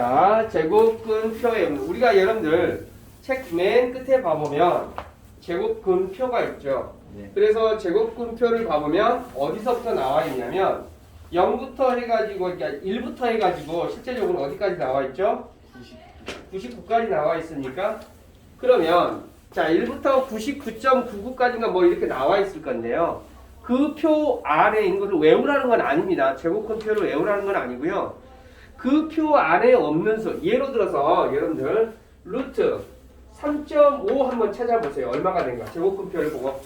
자, 제곱근표에 우리가 여러분들 책 맨 끝에 봐보면 제곱근표가 있죠. 네. 그래서 제곱근표를 봐보면 어디서부터 나와 있냐면 0부터 해가지고 그러니까 1부터 해가지고 실제적으로 어디까지 나와 있죠? 99까지 나와 있으니까 그러면 자 1부터 99.99까지가 뭐 이렇게 나와 있을 건데요. 그 표 안에 있는 것을 외우라는 건 아닙니다. 제곱근표를 외우라는 건 아니고요. 그 표 안에 없는 수 예로 들어서 여러분들 루트 3.5 한번 찾아보세요. 얼마가 된가? 제곱근표를 보고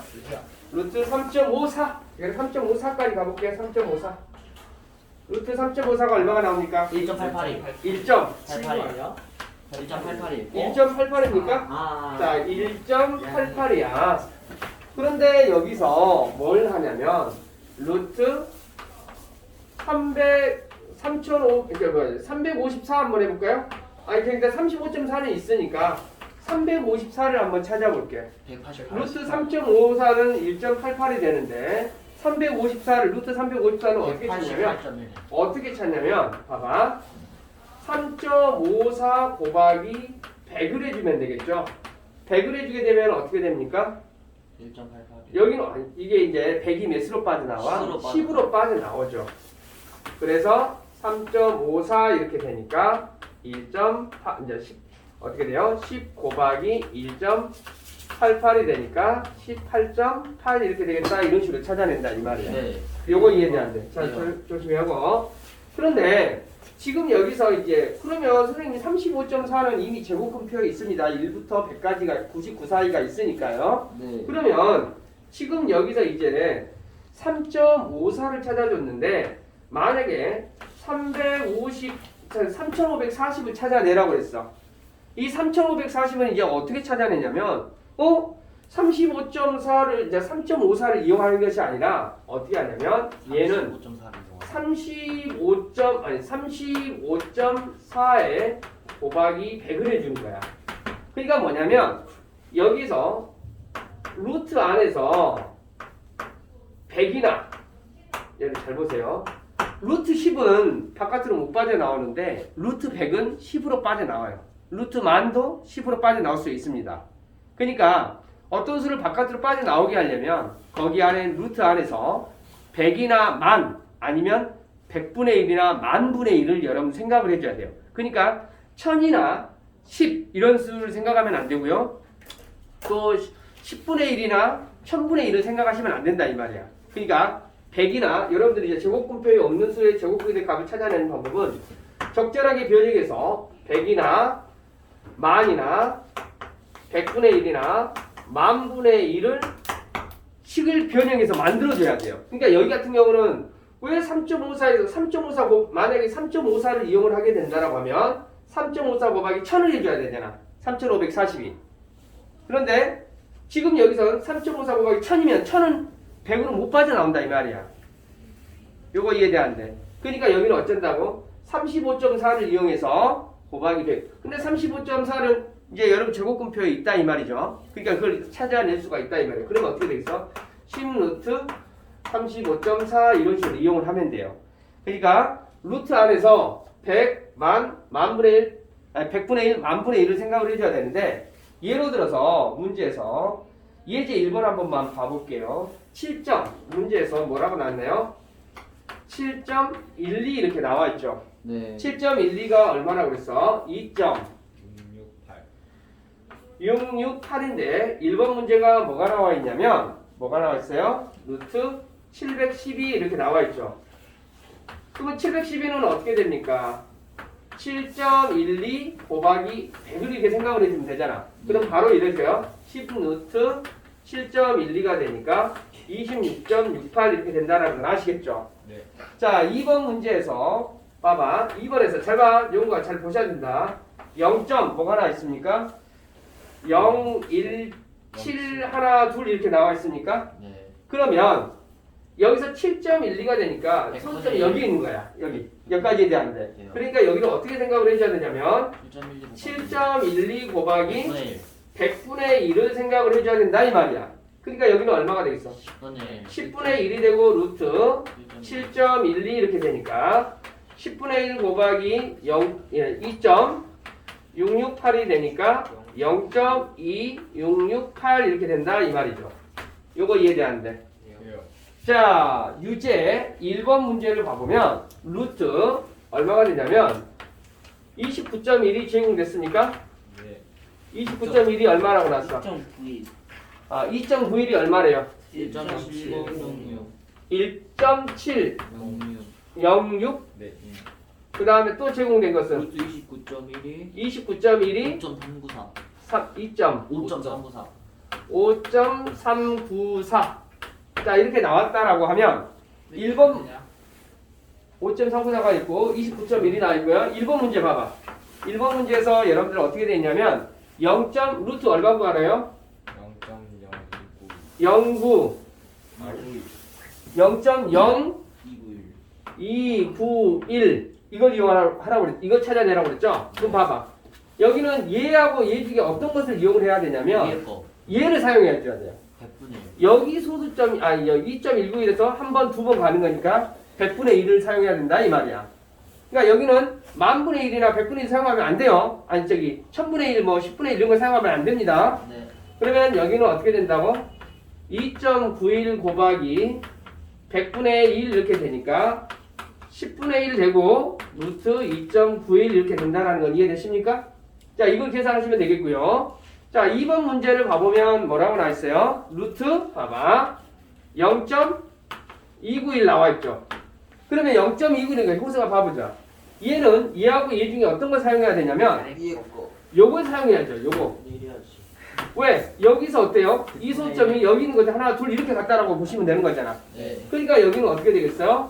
루트 3.54 그래서 3.54까지 가볼게요. 3.54 루트 3.54가 얼마가 나옵니까? 1.88이 1점 88이요? 1.88이 있고 1.88입니까? 아 자, 1.88이야. 그런데 여기서 뭘 하냐면 루트 300 3,500 이게 뭐야? 354 한번 해볼까요? 아니 그러니까 35.4는 있으니까 354를 한번 찾아볼게. 188 루트 3.54는 1.88이 되는데 354를 루트 354는 어떻게 찾냐면 188.1 어떻게 찾냐면 봐봐. 3.54 곱하기 100을 해주면 되겠죠? 100을 해주게 되면 어떻게 됩니까? 1.88 여기는 아니, 이게 이제 100이 몇으로 빠져나와? 10으로 10으로 빠져나오죠. 그래서 3.54 이렇게 되니까 1.8 이제 10 어떻게 돼요 10 곱하기 1.88이 되니까 18.8 이렇게 되겠다 이런 식으로 찾아낸다 이 말이야 네 요거 이해돼 안 돼. 자, 네. 조- 조심히 하고. 그런데 지금 여기서 이제 그러면 선생님 35.4는 이미 제곱근표에 있습니다. 1부터 100까지가 99 사이가 있으니까요. 네. 그러면 지금 여기서 이제 3.54를 찾아줬는데 만약에 350, 3,540을 찾아내라고 그랬어. 이 3,540은 이제 어떻게 찾아내냐면, 어? 35.4를 이제 3.54를 이용하는 것이 아니라 어떻게 하냐면 얘는 35.4를 35점 아니 35.4에 곱하기 100을 해주는 거야. 그러니까 뭐냐면 여기서 루트 안에서 100이나 얘를 잘 보세요. 루트 10은 바깥으로 못 빠져나오는데 루트 100은 10으로 빠져나와요. 루트 만도 10으로 빠져나올 수 있습니다. 그러니까 어떤 수를 바깥으로 빠져나오게 하려면 거기 안에 루트 안에서 100이나 만 아니면 100분의 1이나 만분의 1을 여러분 생각을 해줘야 돼요. 그러니까 1000이나 10 이런 수를 생각하면 안 되고요. 또 10분의 1이나 1000분의 1을 생각하시면 안 된다 이 말이야. 그러니까 100이나 여러분들이 이제 제곱분표에 없는 수의 제곱분의 값을 찾아내는 방법은 적절하게 변형해서 100이나 만이나 100분의 1이나 만분의 1을 식을 변형해서 만들어줘야 돼요. 그러니까 여기 같은 경우는 왜 3.54에서 3.54 곱, 만약에 3.54를 이용을 하게 된다라고 하면 3.54 곱하기 1000을 해줘야 되잖아. 3542. 그런데 지금 여기서 3.54 곱하기 1000이면 1000은 100으로 못 빠져나온다 이 말이야. 요거 이해돼 안 돼? 그러니까 여기는 어쩐다고? 35.4를 이용해서 곱하기 100. 근데 35.4는 이제 여러분 제곱근표에 있다 이 말이죠. 그러니까 그걸 찾아낼 수가 있다 이 말이에요. 그러면 어떻게 되겠어? 10 루트 35.4 이런 식으로 이용을 하면 돼요. 그러니까 루트 안에서 100, 만, 만분의 1, 아니 100분의 1, 만분의 1을 생각을 해줘야 되는데 예로 들어서 문제에서 예제 1번 한 번만 봐볼게요. 7점 문제에서 뭐라고 나왔나요? 7.12 이렇게 나와 있죠. 네 7.12가 얼마나 그랬어? 2점 668 668인데 1번 문제가 뭐가 나와 있냐면 뭐가 나와 있어요? 루트 712 이렇게 나와 있죠. 그러면 712는 어떻게 됩니까? 7.12 곱하기 100을 이렇게 생각을 해주면 되잖아. 그럼 바로 이래서요. 10 루트 7.12가 되니까 26.68 이렇게 된다는 건 아시겠죠? 네. 자, 2번 문제에서 봐봐. 2번에서 잘 봐. 용과 잘 보셔야 된다. 0점 뭐가 하나 있습니까? 0, 1, 7 하나 둘 이렇게 나와 있습니까? 네 그러면 여기서 7.12가 되니까 네, 소수점이 그거는- 여기 있는 거야. 여기. 여기까지 돼야 돼. 네. 그러니까 여기를 어떻게 생각을 해줘야 되냐면 1.12 7.12 곱하기 10분의 100분의 1을 생각을 해줘야 된다 이 말이야. 그러니까 여기는 얼마가 되겠어? 10분의 10분의 1이 되고 루트 7.12 이렇게 되니까 10분의 1 곱하기 0, 예, 2.668이 되니까 0.2668 이렇게 된다 이 말이죠. 요거 이해되는데. 자, 유제 1번 문제를 봐보면 루트 얼마가 되냐면 29.1이 제공됐으니까 네. 29.1이 얼마라고 나왔어? 1.92 아, 2.91이 얼마래요? 1.706 1.706. 06 네. 그 다음에 또 제공된 것은 루트 29.1이 29.1이 5.394 2.5. 5.394 5.394. 자, 이렇게 나왔다라고 하면 1번 5.394가 있고 29.1이 나와 있고요. 1번 문제 봐봐. 1번 문제에서 여러분들 어떻게 돼 있냐면 0. 루트 얼마 구하래요? 0.019 09 아, 0.0 291 291 이걸 이용하라고 그랬 이거 찾아내라고 그랬죠? 그럼 봐봐. 여기는 얘하고 얘 중에 어떤 것을 이용을 해야 되냐면 얘를 사용해야 돼요. 100분의 1 여기 소수점이 아니 여기 2.191에서 한 번, 두 번 가는 거니까 100분의 1을 사용해야 된다 이 말이야. 그러니까 여기는 만분의 1이나 100분의 1 사용하면 안 돼요. 아니 저기 1000분의 1, 뭐 10분의 1 이런 거 사용하면 안 됩니다. 네 그러면 여기는 어떻게 된다고? 2.91 곱하기 100분의 1 이렇게 되니까 10분의 1 되고 루트 2.91 이렇게 된다는 건 이해되십니까? 자 이걸 계산하시면 되겠고요. 자 2번 문제를 봐보면 뭐라고 나와 있어요? 루트 봐봐 0.291 나와 있죠. 그러면 0.291이니까 호수가 봐보자. 얘는 얘하고 얘 중에 어떤 걸 사용해야 되냐면 위에 거 요걸 사용해야죠. 요거 내려야지 왜? 여기서 어때요? 이 소점이 여기 있는 거지 하나 둘 이렇게 갔다라고 보시면 되는 거잖아. 네 그러니까 여기는 어떻게 되겠어요?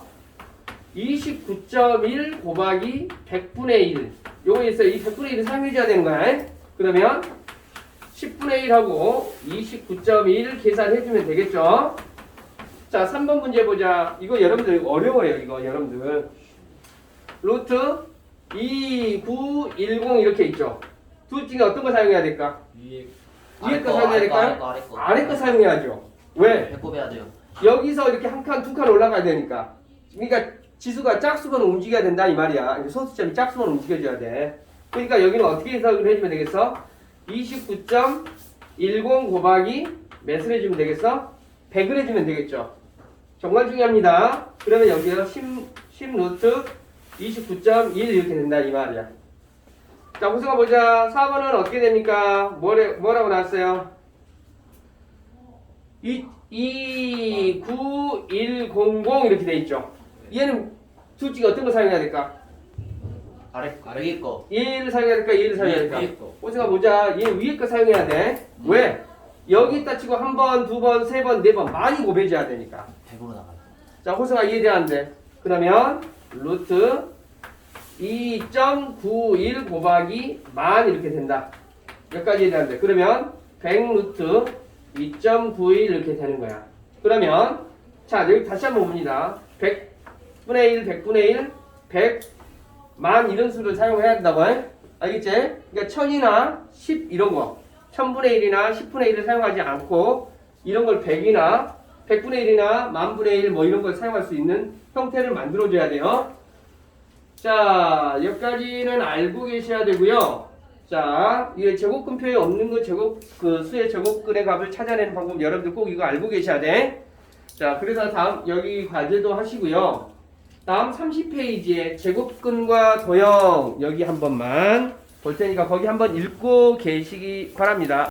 29.1 곱하기 100분의 1 요거 있어요. 이 100분의 1을 사용해줘야 되는 거야. 그러면 10분의 1하고 29.1 계산해주면 되겠죠? 자, 3번 문제 보자. 이거 여러분들 어려워요. 이거 여러분들. 루트 2910 이렇게 있죠? 둘 중에 어떤 거 사용해야 될까? 위에 위에 거 사용해야 될까요? 거 아래 거 아래 거 사용해야죠. 왜? 배꼽 해야 돼요 여기서 이렇게 한 칸, 두 칸 올라가야 되니까. 그러니까 지수가 짝수건 움직여야 된다 이 말이야. 소수점이 짝수건 움직여줘야 돼. 그러니까 여기는 어떻게 해석을 해주면 되겠어? 29.10 곱하기 몇을 해주면 되겠어? 100을 해주면 되겠죠. 정말 중요합니다. 그러면 여기서 10, 10 루트 29.1 이렇게 된다 이 말이야. 자, 우승아 보자. 4번은 어떻게 됩니까? 뭐래, 뭐라고 나왔어요? 2, 2, 9, 1, 0, 0 이렇게 돼 있죠. 얘는 둘 중에 어떤 거 사용해야 될까? 아래 거 위에 거 1을 사용해야 될까? 2를 사용해야 될까? 위에 거. 우승아 보자. 얘 위에 거 사용해야 돼. 왜? 여기 있다 치고 한 번, 두 번, 세 번, 네 번 많이 곱해줘야 되니까. 100으로 나가요 자, 호승아 이해되는데. 그러면 루트 2.91 곱하기 만 이렇게 된다. 여기까지 이해되는데. 그러면 100 루트 2.91 이렇게 되는 거야. 그러면 자, 여기 다시 한번 봅니다. 100분의 1, 100분의 1, 100, 만 이런 수를 사용해야 된다고 해. 알겠지? 그러니까 천이나 10 이런 거. 1000분의 1이나 10분의 1을 사용하지 않고 이런 걸 100이나 100분의 1이나 만분의 1 뭐 이런 걸 사용할 수 있는 형태를 만들어 줘야 돼요. 자, 여기까지는 알고 계셔야 되고요. 자, 이게 제곱근표에 없는 거 제곱 그 수의 제곱근의 값을 찾아내는 방법 여러분들 꼭 이거 알고 계셔야 돼. 자, 그래서 다음 여기 과제도 하시고요. 다음 30페이지에 제곱근과 도형 여기 한 번만 볼 테니까 거기 한번 읽고 계시기 바랍니다.